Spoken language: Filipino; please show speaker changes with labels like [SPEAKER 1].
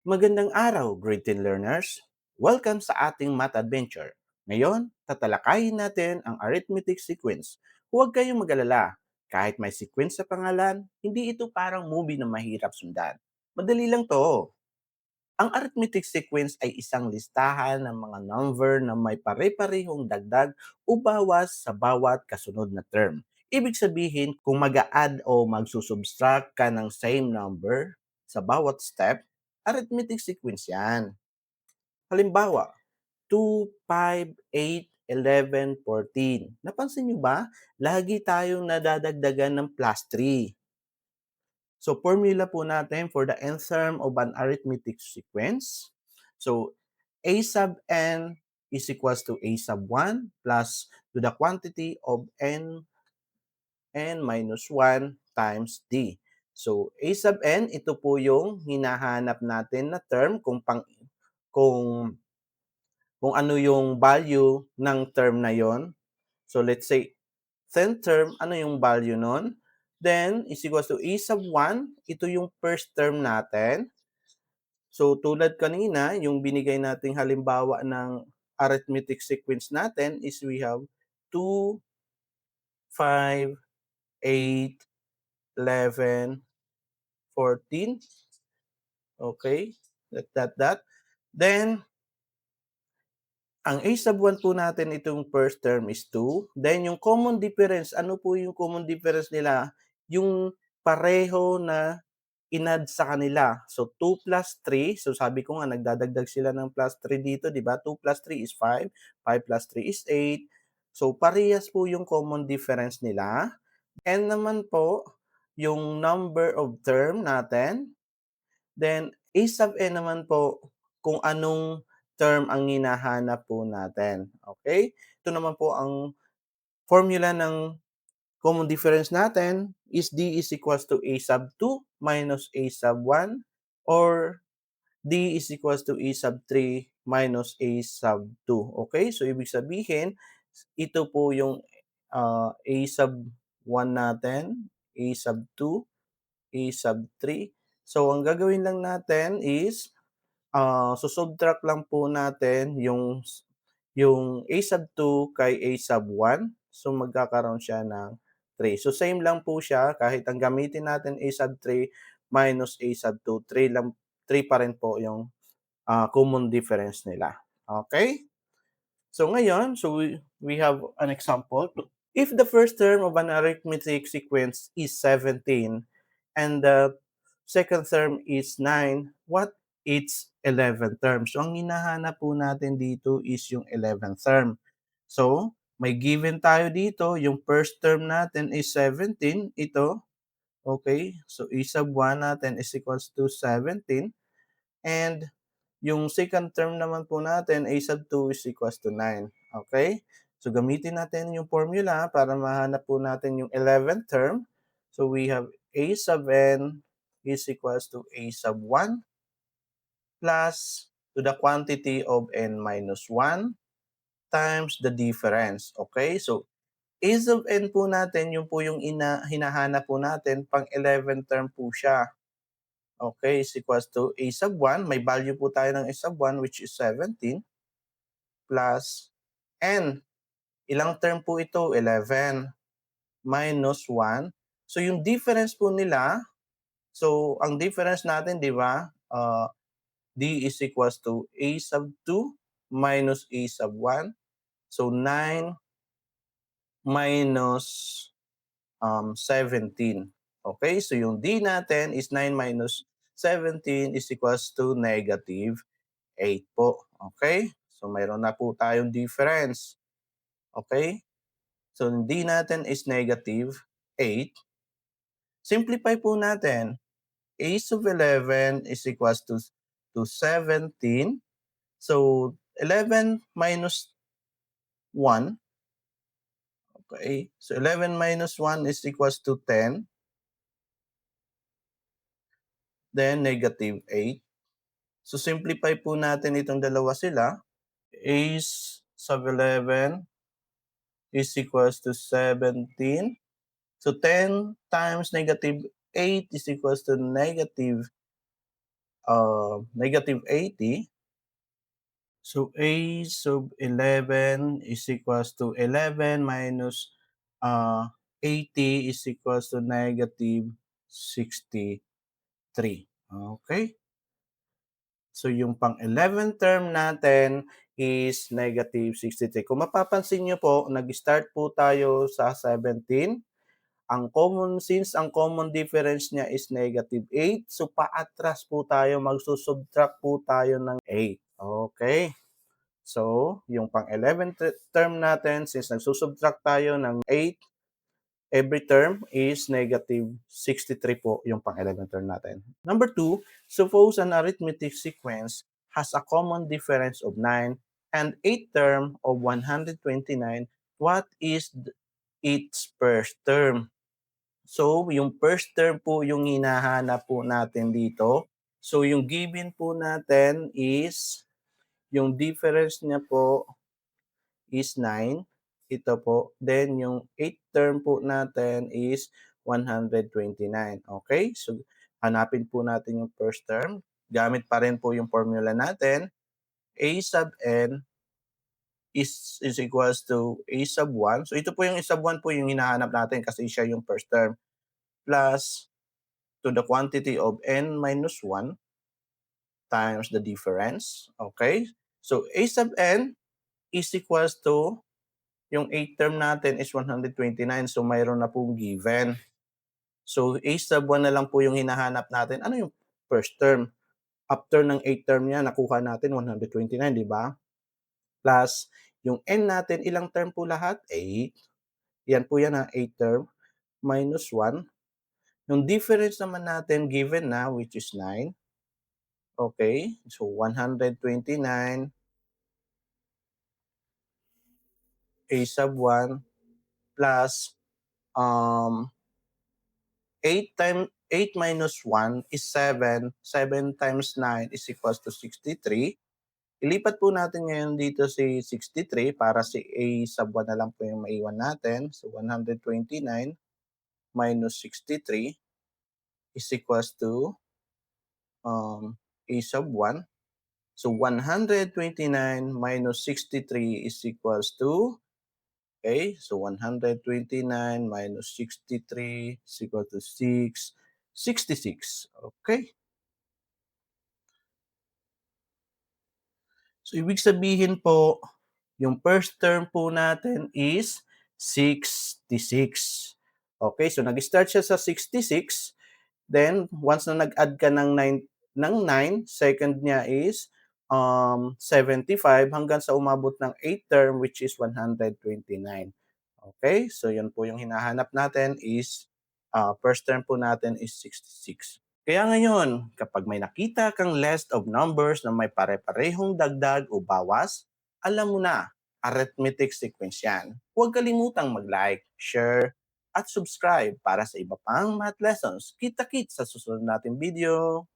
[SPEAKER 1] Magandang araw, grade 10 learners! Welcome sa ating math adventure. Ngayon, tatalakayin natin ang arithmetic sequence. Huwag kayong mag-alala. Kahit may sequence sa pangalan, hindi ito parang movie na mahirap sundan. Madali lang to. Ang arithmetic sequence ay isang listahan ng mga number na may pare-parehong dagdag o bawas sa bawat kasunod na term. Ibig sabihin, kung mag-add o magsusubtract ka ng same number sa bawat step, arithmetic sequence yan. Halimbawa, 2, 5, 8, 11, 14. Napansin nyo ba? Lagi tayong nadadagdagan ng plus 3. So, formula po natin for the nth term of an arithmetic sequence. So, a sub n is equals to a sub 1 plus to the quantity of n n minus 1 times d. So, a sub n, ito po yung hinahanap natin na term kung pang kung kung ano yung value ng term na yon. So, let's say 10th term, ano yung value nun? Then, is equals to a sub 1, ito yung first term natin. So, tulad kanina, yung binigay nating halimbawa ng arithmetic sequence natin is we have 2, 5, 8, 11, 14. Okay? That, that, that. Then, ang a sub 1 po natin, itong first term is 2. Then, yung common difference, ano po yung common difference nila? Yung pareho na inad sa kanila. So, 2 plus 3. So, sabi ko nga, nagdadagdag sila ng plus 3 dito, di ba? 2 plus 3 is 5. 5 plus 3 is 8. So, parehas po yung common difference nila. And naman po, yung number of term natin. Then, a sub n naman po, kung anong term ang hinahanap po natin. Okay? Ito naman po ang formula ng common difference natin is D is equals to A sub 2 minus A sub 1 or D is equals to A sub 3 minus A sub 2. Okay? So, ibig sabihin, ito po yung uh, A sub 1 natin, A sub 2, A sub 3. So, ang gagawin lang natin is uh, susubtract lang po natin yung yung a sub 2 kay a sub 1. So, magkakaroon siya ng 3. So, same lang po siya. Kahit ang gamitin natin a sub 3 minus a sub 2, 3, lang, 3 pa rin po yung uh, common difference nila. Okay? So, ngayon, so we, we have an example. If the first term of an arithmetic sequence is 17 and the second term is 9, what its 11 terms. So, ang hinahanap po natin dito is yung 11th term. So, may given tayo dito. Yung first term natin is 17. Ito. Okay. So, e sub 1 natin is equals to 17. And yung second term naman po natin, a sub 2 is equals to 9. Okay? So, gamitin natin yung formula para mahanap po natin yung 11th term. So, we have a sub n is equals to a sub 1 plus to the quantity of n minus 1 times the difference. Okay? So, a sub n po natin, yung po yung ina, hinahanap po natin, pang 11 term po siya. Okay, is equals to a sub 1. May value po tayo ng a sub 1 which is 17 plus n. Ilang term po ito? 11 minus 1. So, yung difference po nila, so, ang difference natin, di ba, uh, d is equals to a sub 2 minus a sub 1. So, 9 minus um, 17. Okay, so yung d natin is 9 minus 17 is equals to negative 8 po. Okay, so mayroon na po tayong difference. Okay, so d natin is negative 8. Simplify po natin. a sub 11 is equals to, to 17. So, 11 minus 1. Okay. So 11 minus 1 is equals to 10. Then negative 8. So simplify po natin itong dalawa sila. A sub 11 is equals to 17. So 10 times negative 8 is equals to negative uh, negative 80. So a sub 11 is equals to 11 minus uh, 80 is equals to negative 63. Okay? So yung pang 11 term natin is negative 63. Kung mapapansin nyo po, nag-start po tayo sa 17. Ang common, since ang common difference niya is negative 8, so paatras po tayo, magsusubtract po tayo ng 8. Okay? So, yung pang 11 term natin, since nagsusubtract tayo ng 8, every term is negative 63 po yung pang 11 term natin. Number 2, suppose an arithmetic sequence has a common difference of 9 and 8 term of 129, what is its first term? So, yung first term po yung hinahanap po natin dito. So, yung given po natin is, yung difference niya po is 9. Ito po. Then, yung 8 term po natin is 129. Okay? So, hanapin po natin yung first term. Gamit pa rin po yung formula natin. A sub n is, is equals to A sub 1. So, ito po yung A sub 1 po yung hinahanap natin kasi siya yung first term. Plus to the quantity of n minus 1 times the difference. Okay? So, A sub n is equals to yung 8 term natin is 129. So, mayroon na pong given. So, A sub 1 na lang po yung hinahanap natin. Ano yung first term? After ng 8 term niya, nakuha natin 129, di ba? Plus, yung n natin, ilang term po lahat? 8. Yan po yan ha, 8 term. Minus 1. Yung difference naman natin given na, which is 9. Okay, so 129 a sub 1 plus um 8 times 8 minus 1 is 7. 7 times 9 is equals to 63. Ilipat po natin ngayon dito si 63 para si a sub 1 na lang po yung maiwan natin. So 129 minus 63 is equals to um, a sub 1. So 129 minus 63 is equals to Okay, so 129 minus 63 is equal to 6, 66. Okay. So, ibig sabihin po, yung first term po natin is 66. Okay, so nag-start siya sa 66. Then, once na nag-add ka ng 9, ng 9, second niya is um, 75 hanggang sa umabot ng 8 term which is 129. Okay? So, yun po yung hinahanap natin is uh, first term po natin is 66. Kaya ngayon, kapag may nakita kang list of numbers na may pare-parehong dagdag o bawas, alam mo na, arithmetic sequence yan. Huwag kalimutang mag-like, share, at subscribe para sa iba pang math lessons. Kita-kit sa susunod nating video.